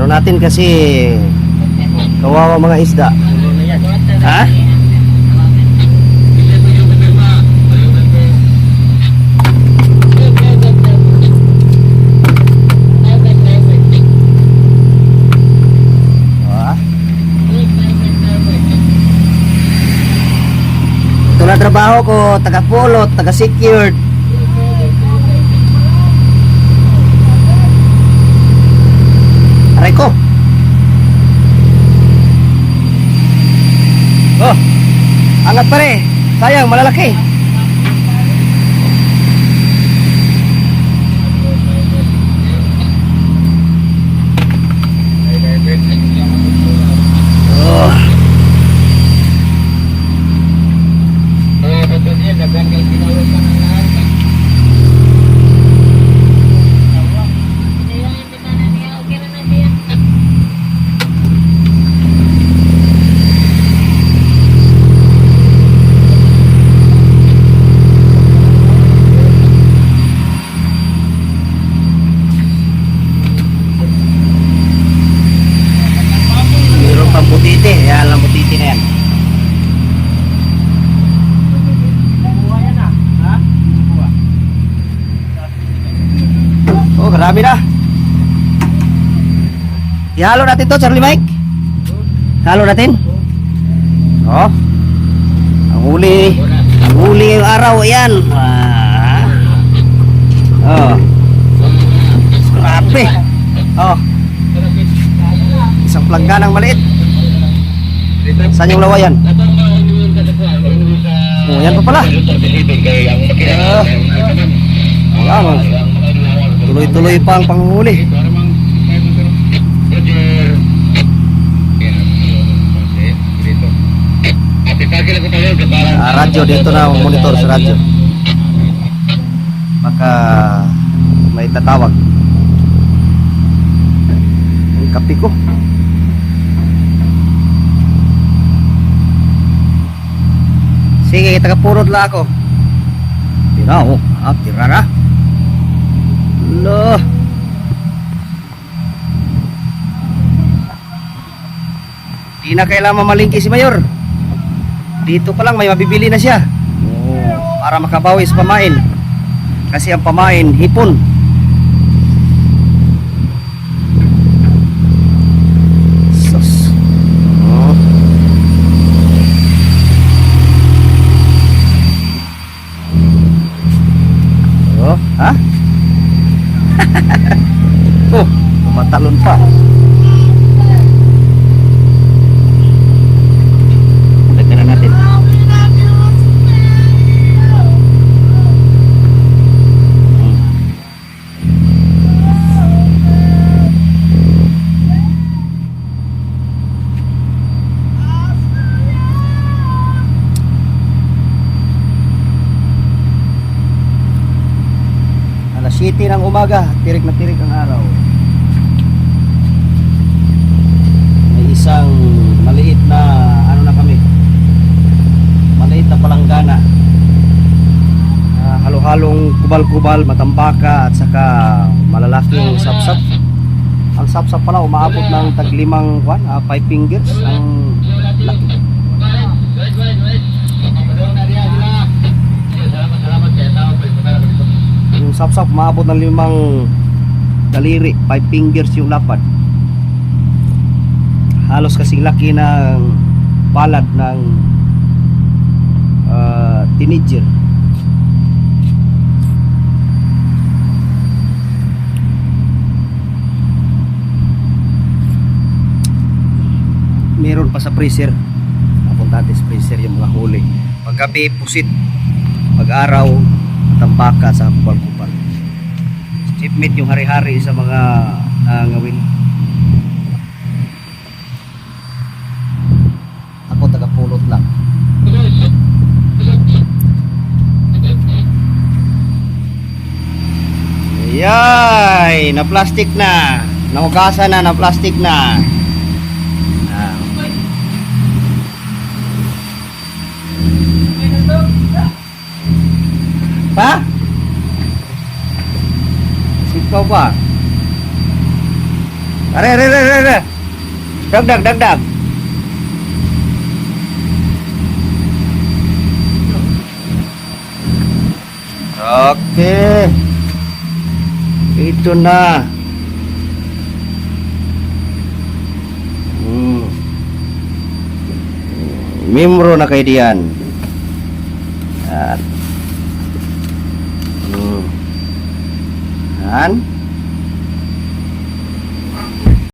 Ano natin kasi kawawa mga isda. Ha? Ah. Trabaho ko, taga-pulot, taga-secured. Aray ko. Oh, angat pa rin. Sayang, malalaki. Oh, marami na. Ihalo natin to, Charlie Mike. Halo natin. Oh. Ang huli. Ang huli yung araw. Ayan. Ah. Oh. Grabe. Oh. Isang plangganang maliit. Saan yung lawayan? Oh, yan pa pala. Wala man. Tuloy-tuloy pa ang panghuli. Ah, radyo dito na monitor sa radyo. Baka may tatawag. Ang kape ko. Sige, taga-purot lang ako. Tira, oh. Ah, tira na. Lo. Di na kailangan mamalingki si Mayor. Dito pa lang may mabibili na siya. Oh, para makabawi sa pamain. Kasi ang pamain, hipon. Sus. Oh. Oh, ha? oh, tumatalon pa. 7 ng umaga, tirik na tirik ang araw. May isang maliit na ano na kami. Maliit na palanggana. Ah, halo-halong kubal-kubal, matambaka at saka malalaking sapsap. Ang sapsap pala umaabot ng taglimang kwan, ah, five fingers ang sapsap maabot ng limang daliri, five fingers yung lapad. Halos kasing laki ng palad ng ah, teenager. Meron pa sa freezer. Napunta natin sa freezer yung mga huli. Paggabi, pusit. Pag-araw, tambaka sa kupal-kupal. Chipmate yung hari-hari sa mga nangawin. Ako taga-pulot lang. Yay! Na plastic na. Nahugasan na, na plastic na. apa? Are are are are. Dang dang dang dang. Oke. Itu nah. Hmm. Mimro na kay diyan. Kan. Hmm. Han?